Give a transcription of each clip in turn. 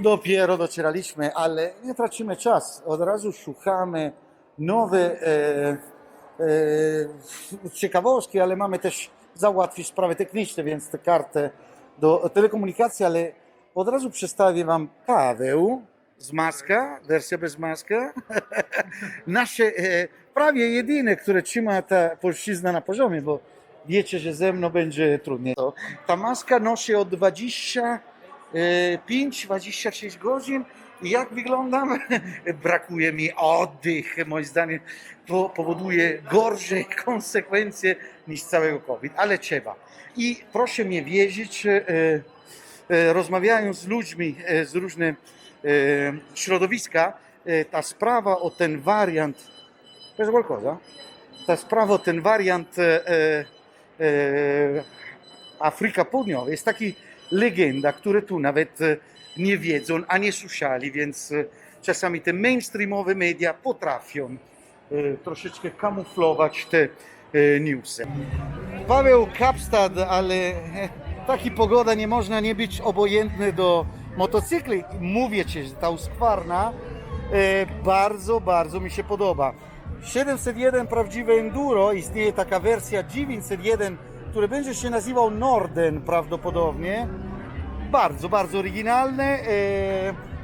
Dopiero docieraliśmy, ale nie tracimy czas. Od razu szukamy nowe e, e, ciekawostki, ale mamy też załatwić sprawy techniczne, więc tę kartę do telekomunikacji, ale od razu przedstawię Wam Paweł z maska, wersja bez maska. Nasze e, prawie jedyne, które trzyma ta polszczyzna na poziomie, bo wiecie, że ze mną będzie trudniej. Ta maska nosi od 20 5-26 godzin i jak wyglądam? Brakuje mi oddech, moim zdaniem to powoduje gorsze konsekwencje niż całego COVID, ale trzeba. I proszę mnie wierzyć, e, e, rozmawiając z ludźmi z różnych środowiska, ta sprawa o ten wariant, to jest qualcosa? Ta sprawa o ten wariant Afryka Południowa jest taki legenda, które tu nawet e, nie wiedzą, a nie słyszeli, więc e, czasami te mainstreamowe media potrafią e, troszeczkę kamuflować te newsy. Paweł Kapstad, ale taki pogoda nie można nie być obojętny do motocykli. Mówię Ci, że ta uskwarna bardzo, bardzo mi się podoba. 701 prawdziwe enduro, istnieje taka wersja 901, który będzie się nazywał Norden prawdopodobnie. Bardzo, bardzo oryginalne. E,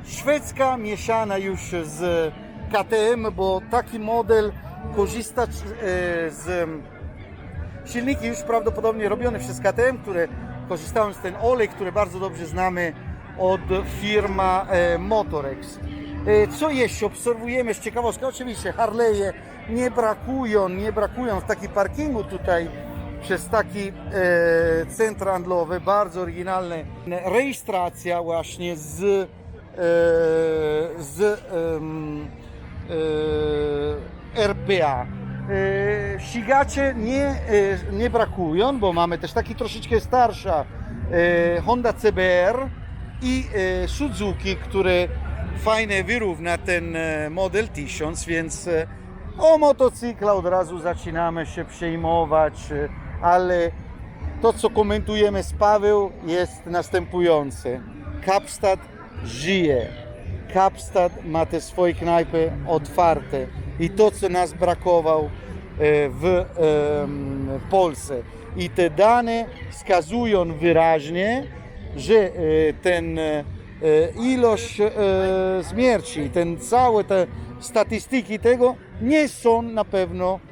szwedzka mieszana już z KTM, bo taki model korzysta e, z silniki już prawdopodobnie robione przez KTM, które korzystają z ten olej, który bardzo dobrze znamy od firma e, Motorex. Co jeszcze obserwujemy z ciekawostką? Oczywiście Harley'e nie brakują, nie brakują w takim parkingu tutaj przez taki e, centr handlowy, bardzo oryginalne. Rejestracja właśnie z, e, z e, RPA. E, Ścigacze nie, e, nie brakują, bo mamy też taki troszeczkę starsza e, Honda CBR i e, Suzuki, które fajnie wyrówna ten e, model 1000, więc e, o motocykla od razu zaczynamy się przejmować, e, ale to co komentujemy z Paweł jest następujące. Kapstad żyje. Kapstad ma te swoje knajpy otwarte i to co nas brakowało e, w em, Polsce. I te dane wskazują wyraźnie, że e, ten e, ilość e, śmierci, ten całe te statystyki tego nie są na pewno e,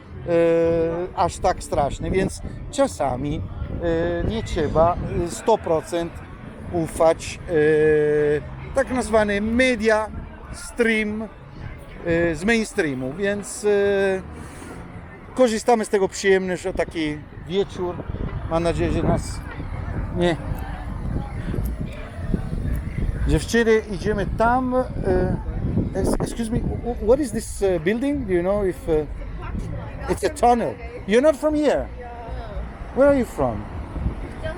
aż tak straszne, więc czasami e, nie trzeba e, 100% ufać e, tak nazwane media stream e, z mainstreamu, więc e, korzystamy z tego przyjemnie, że taki wieczór, mam nadzieję, że nas nie Dziewczyny, idziemy tam. Excuse me, wh- what is this building? Do you know if it's a tunnel? You're not from here. Where are you from?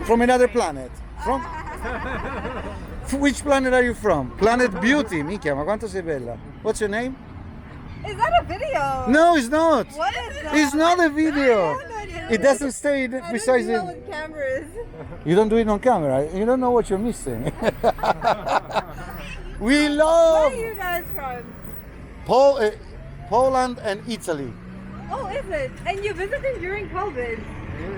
From another planet. From which planet are you from? Planet Beauty. Minchia, ma quanto sei bella. What's your name? Is that a video? No, it's not. What is that? It's not a video. I have no idea what It doesn't stay I don't besides deal the. with cameras. You don't do it on camera. You don't know what you're missing. we love. Where are you guys from? Pol- uh, Poland and Italy. Oh, is it? And you visited during COVID.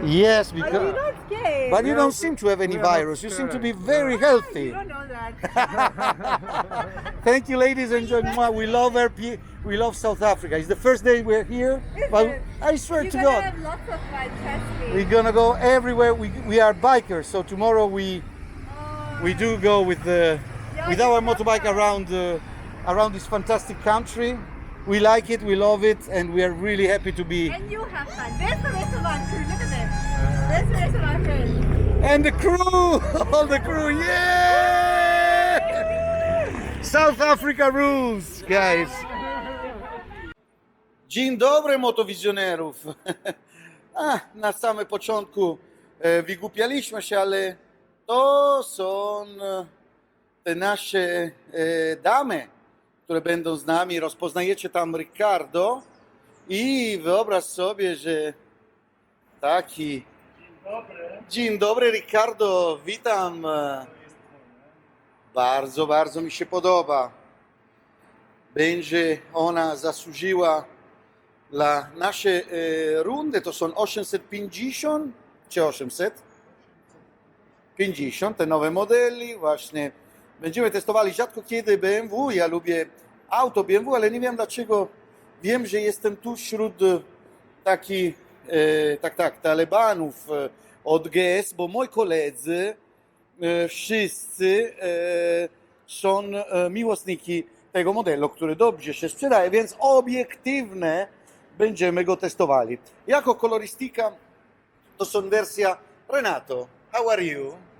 Yes, because. Are you not scared? but you don't seem to have any we are not virus. You seem to be scared. very You healthy. don't know that. Thank you, ladies and gentlemen. We love our pe- we love South Africa. It's the first day we're here, Is but it? I swear You're to gonna God, have lots of fun, trust me. we're gonna go everywhere. We we are bikers, so tomorrow we Oh, we do go with the Yeah, with our motorbike around uh, around this fantastic country. We like it, we love it, and we are really happy to be. And you have fun. There's the rest of our crew. Look at them. There's the rest of our friends. And the crew, all the crew, yeah! South Africa rules, guys. Dzień dobry, motowizjonerów. A, na samym początku e, wygłupialiśmy się, ale to są e, te nasze e, damy, które będą z nami. Rozpoznajecie tam Ricardo i wyobraź sobie, że taki Dzień dobry, Ricardo. Witam. Bardzo, bardzo mi się podoba. Będzie ona zasłużyła dla nasze e, rundy, to są 850 czy 800? 50, te nowe modeli, właśnie. Będziemy testowali rzadko kiedy BMW. Ja lubię auto BMW, ale nie wiem dlaczego. Wiem, że jestem tu wśród e, takich, e, tak, tak, talibanów e, od GS, bo moi koledzy e, wszyscy e, są e, miłośniki tego modelu, który dobrze się sprzedaje, więc obiektywne będziemy go testowali. Jako kolorystyka to są wersja Renato, how are you?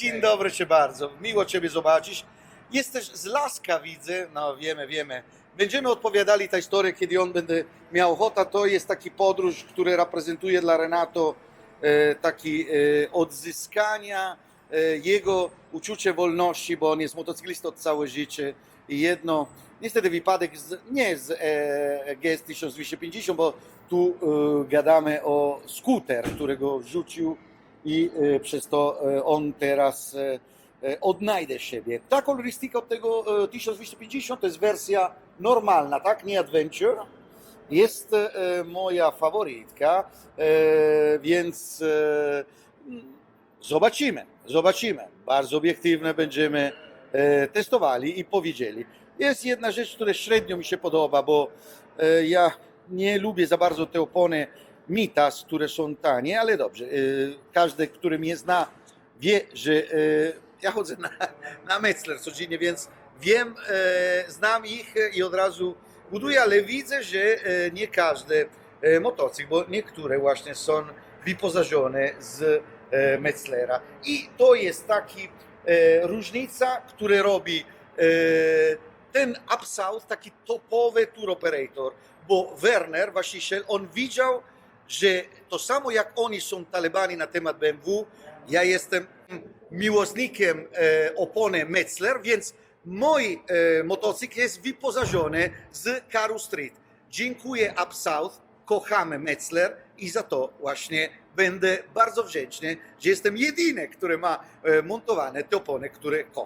Dzień dobry Cię bardzo, miło Ciebie zobaczyć. Jesteś z Laska, widzę, no wiemy, wiemy. Będziemy odpowiadali tę historię, kiedy on będzie miał ochotę. To jest taki podróż, który reprezentuje dla Renato e, taki e, odzyskania e, jego uczucie wolności, bo on jest motocyklistą całe życie i jedno, niestety wypadek z, nie z e, GS 1250, bo tu e, gadamy o skuter, którego rzucił i e, przez to e, on teraz e, odnajdzie siebie. Ta kolorystyka od tego e, 1250 to jest wersja normalna, tak? Nie Adventure. Jest moja faworytka, więc zobaczymy, zobaczymy. Bardzo obiektywne będziemy testowali i powiedzieli. Jest jedna rzecz, która średnio mi się podoba, bo ja nie lubię za bardzo te opony Mitas, które są tanie, ale dobrze. e, Każdy, który mnie zna, wie, że e, ja chodzę na, na Metzler codziennie, więc wiem, e, znam ich i od razu buduję, ale widzę, że nie każdy motocykl, bo niektóre właśnie są wyposażone z Metzlera. I to jest taki różnica, który robi ten Up South, taki topowy tour operator, bo Werner, właściciel, on widział, że to samo jak oni są talibani na temat BMW, ja jestem miłośnikiem e, opony Metzler, więc mój e, motocykl jest wyposażony z Caru Street. Dziękuję Up South, kochamy Metzler i za to właśnie będę bardzo wdzięczny, że jestem jedyny, który ma e, montowane te opony, które kocham.